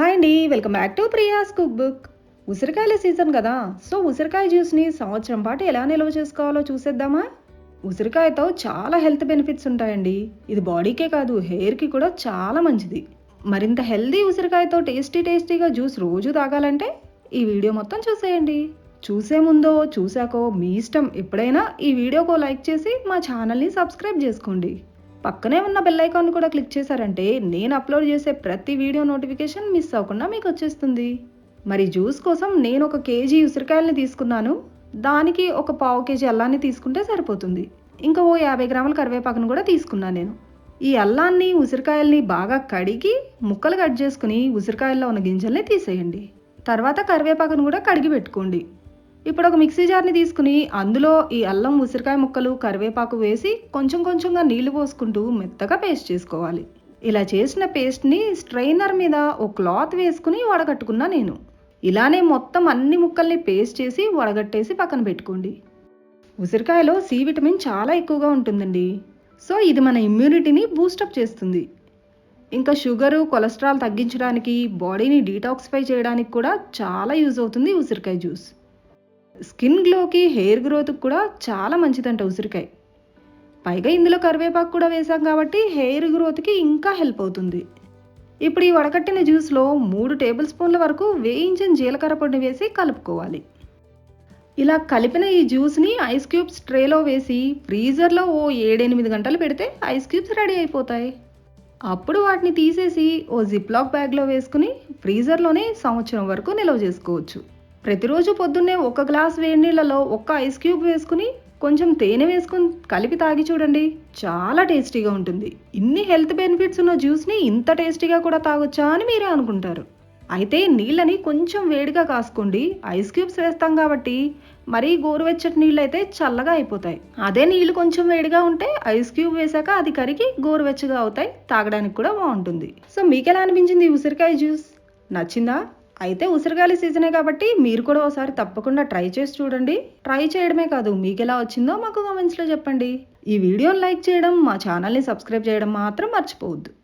Hi అండి welcome back to Priya's cook book ఉసిరికాయల season కదా సో ఉసిరికాయ జ్యూస్ని సంవత్సరం పాటు ఎలా నిల్వ చేసుకోవాలో చూసేద్దామా? ఉసిరికాయతో చాలా హెల్త్ బెనిఫిట్స్ ఉంటాయండి. ఇది బాడీకే కాదు హెయిర్కి కూడా చాలా మంచిది. మరింత హెల్దీ ఉసిరికాయతో టేస్టీ టేస్టీగా జ్యూస్ రోజు తాగాలంటే ఈ వీడియో మొత్తం చూసేయండి. చూసే ముందో చూసాకో మీ ఇష్టం. ఎప్పుడైనా ఈ వీడియోకో లైక్ చేసి మా ఛానల్ని సబ్స్క్రైబ్ చేసుకోండి. పక్కనే ఉన్న బెల్ ఐకాన్ కూడా క్లిక్ చేశారంటే నేను అప్లోడ్ చేసే ప్రతి వీడియో నోటిఫికేషన్ మిస్ అవ్వకుండా మీకు వచ్చేస్తుంది. మరి జ్యూస్ కోసం నేను ఒక కేజీ ఉసిరికాయలని తీసుకున్నాను. దానికి ఒక పావు కేజీ అల్లాన్ని తీసుకుంటే సరిపోతుంది. ఇంకా ఓ యాభై గ్రాముల కరివేపాకును కూడా తీసుకున్నాను నేను. ఈ అల్లాన్ని ఉసిరికాయల్ని బాగా కడిగి ముక్కలు కట్ చేసుకుని ఉసిరికాయల్లో ఉన్న గింజల్ని తీసేయండి. తర్వాత కరివేపాకును కూడా కడిగి పెట్టుకోండి. ఇప్పుడు ఒక మిక్సీ జార్ని తీసుకుని అందులో ఈ అల్లం ఉసిరికాయ ముక్కలు కరివేపాకు వేసి కొంచెం కొంచెంగా నీళ్ళు పోసుకుంటూ మెత్తగా పేస్ట్ చేసుకోవాలి. ఇలా చేసిన పేస్ట్ని స్ట్రైనర్ మీద ఓ క్లాత్ వేసుకుని వడగట్టుకున్నా నేను. ఇలానే మొత్తం అన్ని ముక్కల్ని పేస్ట్ చేసి వడగట్టేసి పక్కన పెట్టుకోండి. ఉసిరికాయలో సి విటమిన్ చాలా ఎక్కువగా ఉంటుందండి. సో ఇది మన ఇమ్యూనిటీని బూస్టప్ చేస్తుంది. ఇంకా షుగరు కొలెస్ట్రాల్ తగ్గించడానికి బాడీని డీటాక్సిఫై చేయడానికి కూడా చాలా యూజ్ అవుతుంది ఉసిరికాయ జ్యూస్. స్కిన్ గ్లోకి హెయిర్ గ్రోత్కి కూడా చాలా మంచిదంట ఉసిరికాయ. పైగా ఇందులో కరివేపాకు కూడా వేసాం కాబట్టి హెయిర్ గ్రోత్కి ఇంకా హెల్ప్ అవుతుంది. ఇప్పుడు ఈ వడకట్టిన జ్యూస్లో మూడు టేబుల్ స్పూన్ల వరకు వేయించిన జీలకర్ర పొడిని వేసి కలుపుకోవాలి. ఇలా కలిపిన ఈ జ్యూస్ని ఐస్ క్యూబ్స్ ట్రేలో వేసి ఫ్రీజర్లో ఓ ఏడెనిమిది గంటలు పెడితే ఐస్ క్యూబ్స్ రెడీ అయిపోతాయి. అప్పుడు వాటిని తీసేసి ఓ జిప్లాక్ బ్యాగ్లో వేసుకుని ఫ్రీజర్లోనే సంవత్సరం వరకు నిల్వ చేసుకోవచ్చు. ప్రతిరోజు పొద్దున్నే ఒక గ్లాస్ వేడి నీళ్ళలో ఒక్క ఐస్ క్యూబ్ వేసుకుని కొంచెం తేనె వేసుకుని కలిపి తాగి చూడండి. చాలా టేస్టీగా ఉంటుంది. ఇన్ని హెల్త్ బెనిఫిట్స్ ఉన్న జ్యూస్ని ఇంత టేస్టీగా కూడా తాగొచ్చా అని మీరే అనుకుంటారు. అయితే నీళ్ళని కొంచెం వేడిగా కాసుకోండి. ఐస్ క్యూబ్స్ వేస్తాం కాబట్టి మరీ గోరువెచ్చటి నీళ్ళు అయితే చల్లగా అయిపోతాయి. అదే నీళ్ళు కొంచెం వేడిగా ఉంటే ఐస్ క్యూబ్ వేసాక అది కరిగి గోరువెచ్చగా అవుతాయి. తాగడానికి కూడా బాగుంటుంది. సో మీకు ఎలా అనిపించింది ఉసిరికాయ జ్యూస్? నచ్చిందా? అయితే ఉసిరిగాలి సీజనే కాబట్టి మీరు కూడా ఒకసారి తప్పకుండా ట్రై చేసి చూడండి. ట్రై చేయడమే కాదు మీకు ఎలా వచ్చిందో మాకు కామెంట్స్లో చెప్పండి. ఈ వీడియోని లైక్ చేయడం మా ఛానల్ని సబ్స్క్రైబ్ చేయడం మాత్రం మర్చిపోవద్దు.